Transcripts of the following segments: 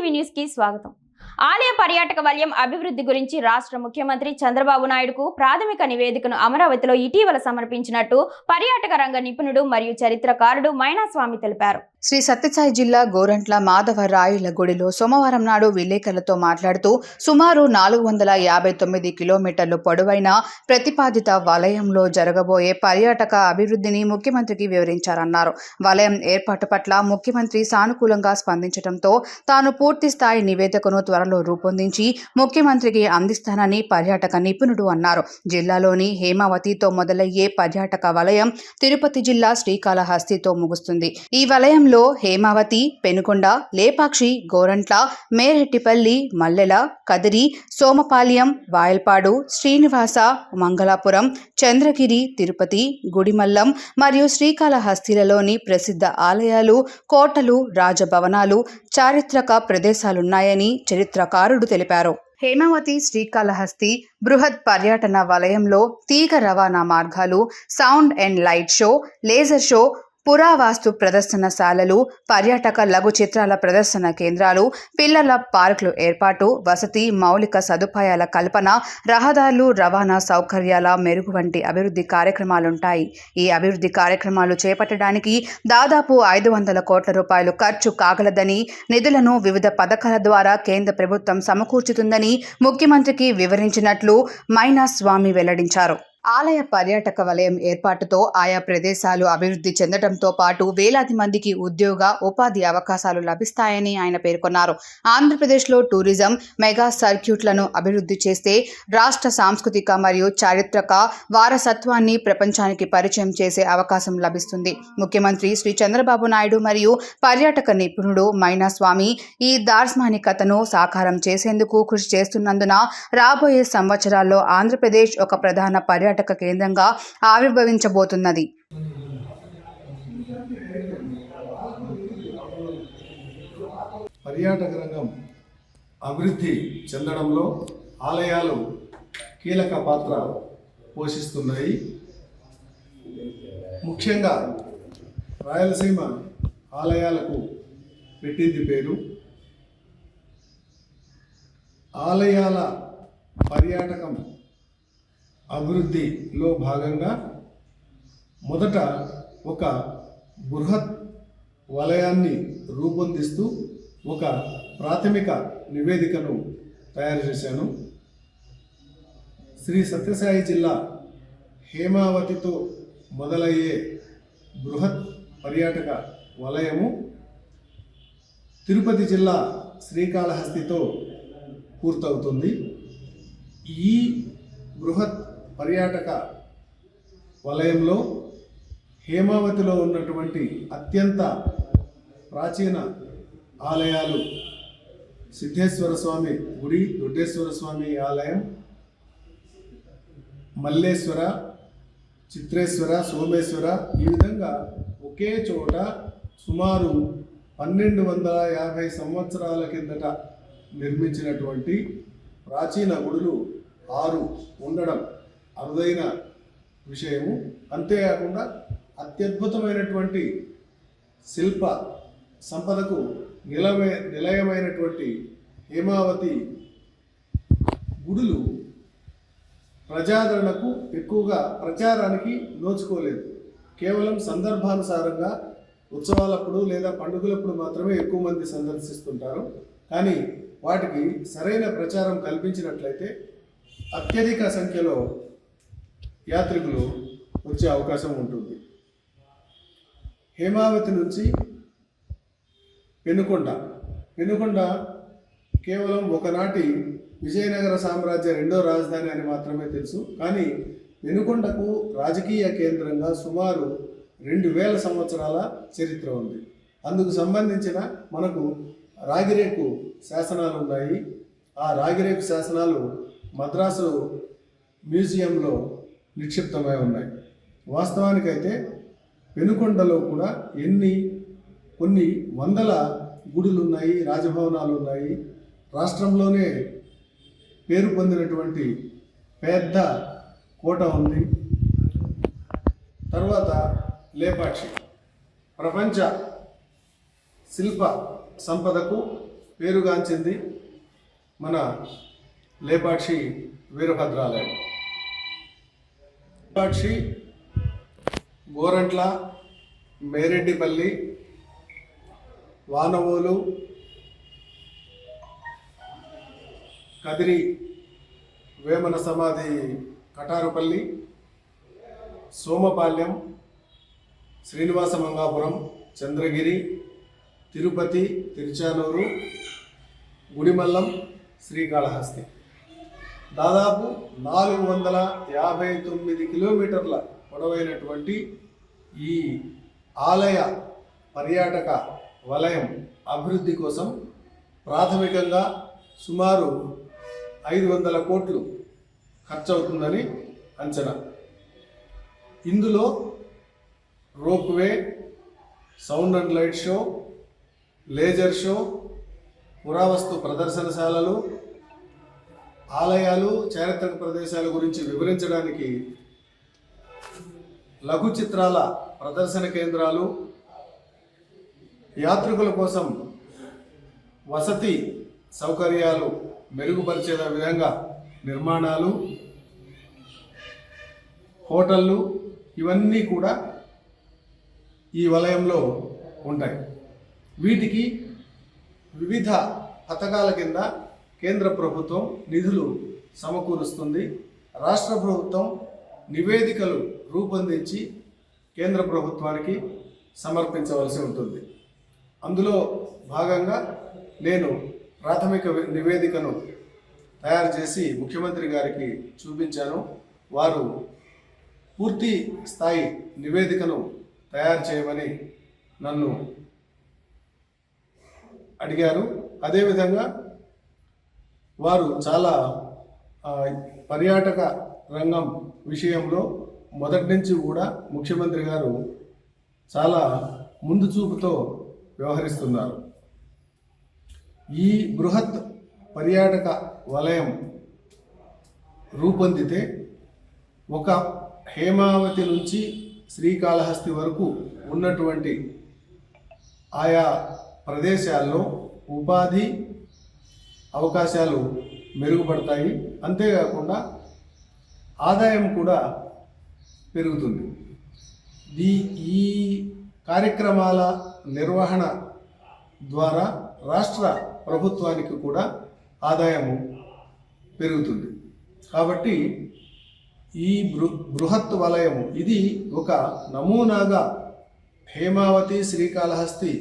TV న్యూస్కి స్వాగతం. ఆలయ పర్యాటక వలయం అభివృద్ధి గురించి రాష్ట్ర ముఖ్యమంత్రి చంద్రబాబు నాయుడుకు ప్రాథమిక నివేదికను అమరావతిలో ఇటీవల సమర్పించినట్టు పర్యాటక రంగ నిపుణుడు మరియు చరిత్రకారుడు మైనాస్వామి తెలిపారు. శ్రీ సత్యసాయి జిల్లా గోరంట్ల మాధవ రాయుల గుడిలో సోమవారం నాడు విలేకరులతో మాట్లాడుతూ సుమారు నాలుగు వందల యాభై తొమ్మిది కిలోమీటర్లు పొడవైన ప్రతిపాదిత వలయంలో జరగబోయే పర్యాటక అభివృద్ధిని ముఖ్యమంత్రికి వివరించారన్నారు. వలయం ఏర్పాటు పట్ల ముఖ్యమంత్రి సానుకూలంగా స్పందించడంతో తాను పూర్తి స్థాయి నివేదికను త్వరలో రూపొందించి ముఖ్యమంత్రికి అందిస్తానని పర్యాటక నిపుణుడు అన్నారు. జిల్లాలోని హేమావతితో మొదలయ్యే పర్యాటక వలయం తిరుపతి జిల్లా శ్రీకాళహస్తితో ముగుస్తుంది. ఈ గ్రామంలో హేమావతి పెనుకొండ లేపాక్షి గోరంట్ల మేరెట్టిపల్లి మల్లెల కదిరి సోమపాల్యం వాయల్పాడు శ్రీనివాస మంగళాపురం చంద్రగిరి తిరుపతి గుడిమల్లం మరియు శ్రీకాళహస్తిలలోని ప్రసిద్ధ ఆలయాలు కోటలు రాజభవనాలు చారిత్రక ప్రదేశాలున్నాయని చరిత్రకారుడు తెలిపారు. హేమావతి శ్రీకాళహస్తి బృహత్ పర్యటన వలయంలో తీగ రవాణా మార్గాలు sound and light show laser show పురావాస్తు ప్రదర్శనశాలలు పర్యాటక లఘు చిత్రాల ప్రదర్శన కేంద్రాలు పిల్లల పార్కులు ఏర్పాటు వసతి మౌలిక సదుపాయాల కల్పన రహదారులు రవాణా సౌకర్యాల మెరుగు వంటి అభివృద్ధి కార్యక్రమాలుంటాయి. ఈ అభివృద్ధి కార్యక్రమాలు చేపట్టడానికి దాదాపు ఐదు వందల కోట్ల రూపాయలు ఖర్చు కాగలదని నిధులను వివిధ పథకాల ద్వారా కేంద్ర ప్రభుత్వం సమకూర్చుతుందని ముఖ్యమంత్రికి వివరించినట్లు మైనా స్వామి వెల్లడించారు. ఆలయ పర్యాటక వలయం ఏర్పాటుతో ఆయా ప్రదేశాలు అభివృద్ధి చెందడంతో పాటు వేలాది మందికి ఉద్యోగ ఉపాధి అవకాశాలు లభిస్తాయని ఆయన పేర్కొన్నారు. ఆంధ్రప్రదేశ్లో టూరిజం మెగా సర్క్యూట్లను అభివృద్ధి చేస్తే రాష్ట్ర సాంస్కృతిక మరియు చారిత్రక వారసత్వాన్ని ప్రపంచానికి పరిచయం చేసే అవకాశం లభిస్తుంది. ముఖ్యమంత్రి శ్రీ చంద్రబాబు నాయుడు మరియు పర్యాటక నిపుణుడు మైనాస్వామి ఈ దార్శనికతను సాకారం చేసేందుకు కృషి చేస్తున్నందున రాబోయే సంవత్సరాల్లో ఆంధ్రప్రదేశ్ ఒక ప్రధాన పర్యాటక పర్యాటక కేంద్రంగా ఆవిర్భవించబోతున్నది. పర్యాటక రంగం అభివృద్ధి చెందడంలో ఆలయాలు కీలక పాత్ర పోషిస్తున్నాయి. ముఖ్యంగా రాయలసీమ ఆలయాలకు పెట్టింది పేరు. ఆలయాల పర్యాటకం అభివృద్ధిలో భాగంగా మొదట ఒక బృహత్ వలయాన్ని రూపొందిస్తూ ఒక ప్రాథమిక నివేదికను తయారు చేశాను. శ్రీ సత్యసాయి జిల్లా హేమావతితో మొదలయ్యే బృహత్ పర్యాటక వలయము తిరుపతి జిల్లా శ్రీకాళహస్తితో పూర్తవుతుంది. ఈ బృహత్ పర్యాటక వలయంలో హేమావతిలో ఉన్నటువంటి అత్యంత ప్రాచీన ఆలయాలు సిద్ధేశ్వర స్వామి గుడి దొడ్డేశ్వర స్వామి ఆలయం మల్లేశ్వర చిత్రేశ్వర సోమేశ్వర ఈ విధంగా ఒకే చోట సుమారు పన్నెండు వందల యాభై సంవత్సరాల కిందట నిర్మించినటువంటి ప్రాచీన గుడులు ఆరు ఉండడం అరుదైన విషయము. అంతేకాకుండా అత్యద్భుతమైనటువంటి శిల్ప సంపదకు నిలవే నిలయమైనటువంటి హేమావతి గుడులు ప్రజాదరణకు ఎక్కువగా ప్రచారానికి నోచుకోలేదు. కేవలం సందర్భానుసారంగా ఉత్సవాలప్పుడు లేదా పండుగలప్పుడు మాత్రమే ఎక్కువ మంది సందర్శిస్తుంటారు. కానీ వాటికి సరైన ప్రచారం కల్పించినట్లయితే అత్యధిక సంఖ్యలో యాత్రికులు వచ్చే అవకాశం ఉంటుంది. హేమావతి నుంచి పెనుకొండ. పెనుకొండ కేవలం ఒకనాటి విజయనగర సామ్రాజ్య రెండో రాజధాని అని మాత్రమే తెలుసు. కానీ వెనుకొండకు రాజకీయ కేంద్రంగా సుమారు రెండు వేల సంవత్సరాల చరిత్ర ఉంది. అందుకు సంబంధించిన మనకు రాగిరేకు శాసనాలు ఉన్నాయి. ఆ రాగిరేకు శాసనాలు మద్రాసు మ్యూజియంలో నిక్షిప్తమై ఉన్నాయి. వాస్తవానికైతే పెనుకొండలో కూడా ఎన్ని కొన్ని వందల గుడులు ఉన్నాయి రాజభవనాలు ఉన్నాయి రాష్ట్రంలోనే పేరు పొందినటువంటి పెద్ద కోట ఉంది. తర్వాత లేపాక్షి. ప్రపంచ శిల్ప సంపదకు పేరుగాంచింది మన లేపాక్షి వీరభద్రాలయం. సాక్షి గోరంట్ల మేరెడ్డిపల్లి వానవోలు కదిరి వేమన సమాధి కటారుపల్లి సోమపాల్యం శ్రీనివాస మంగాపురం చంద్రగిరి తిరుపతి తిరుచానూరు గుడిమల్లం శ్రీకాళహస్తి. దాదాపు నాలుగు వందల యాభై తొమ్మిది కిలోమీటర్ల పొడవైనటువంటి ఈ ఆలయ పర్యాటక వలయం అభివృద్ధి కోసం ప్రాథమికంగా సుమారు ఐదు వందల కోట్లు ఖర్చవుతుందని అంచనా. ఇందులో ropeway sound and light show laser show పురావస్తు ప్రదర్శనశాలలు ఆలయాలు చారిత్రక ప్రదేశాల గురించి వివరించడానికి లఘు చిత్రాల ప్రదర్శన కేంద్రాలు యాత్రికుల కోసం వసతి సౌకర్యాలు మెరుగుపరిచే విధంగా నిర్మాణాలు హోటళ్ళు ఇవన్నీ కూడా ఈ వలయంలో ఉంటాయి. వీటికి వివిధ పథకాల కింద కేంద్ర ప్రభుత్వం నిధులు సమకూరుస్తుంది. రాష్ట్ర ప్రభుత్వం నివేదికలు రూపొందించి కేంద్ర ప్రభుత్వానికి సమర్పించవలసి ఉంటుంది. అందులో భాగంగా నేను ప్రాథమిక నివేదికను తయారు చేసి ముఖ్యమంత్రి గారికి చూపించాను. వారు పూర్తి స్థాయి నివేదికను తయారు చేయమని నన్ను అడిగారు. అదేవిధంగా వారు చాలా పర్యాటక రంగం విషయంలో మొదటి నుంచి కూడా ముఖ్యమంత్రి గారు చాలా ముందు చూపుతో వ్యవహరిస్తున్నారు. ఈ బృహత్ పర్యాటక వలయం రూపొందితే ఒక హేమావతి నుంచి శ్రీకాళహస్తి వరకు ఉన్నటువంటి ఆయా ప్రదేశాల్లో ఉపాధి అవకాశాలు మెరుగుపడతాయి. అంతేకాకుండా ఆదాయం కూడా పెరుగుతుంది. దీ ఈ కార్యక్రమాల నిర్వహణ ద్వారా రాష్ట్ర ప్రభుత్వానికి కూడా ఆదాయము పెరుగుతుంది. కాబట్టి ఈ బృ బృహత్ వలయము ఇది ఒక నమూనాగా హేమావతి శ్రీకాళహస్తి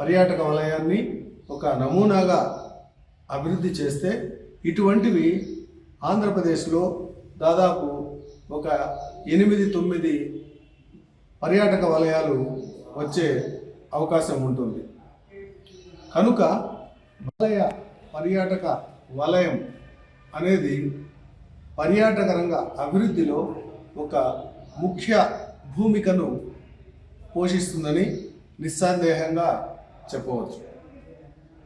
పర్యాటక వలయాన్ని ఒక నమూనాగా అభివృద్ధి చేస్తే ఇటువంటివి ఆంధ్రప్రదేశ్లో దాదాపు ఒక ఎనిమిది తొమ్మిది పర్యాటక వలయాలు వచ్చే అవకాశం ఉంటుంది. కనుక వలయ పర్యాటక వలయం అనేది పర్యాటక రంగ అభివృద్ధిలో ఒక ముఖ్య భూమికను పోషిస్తుందని నిస్సందేహంగా చెప్పవచ్చు.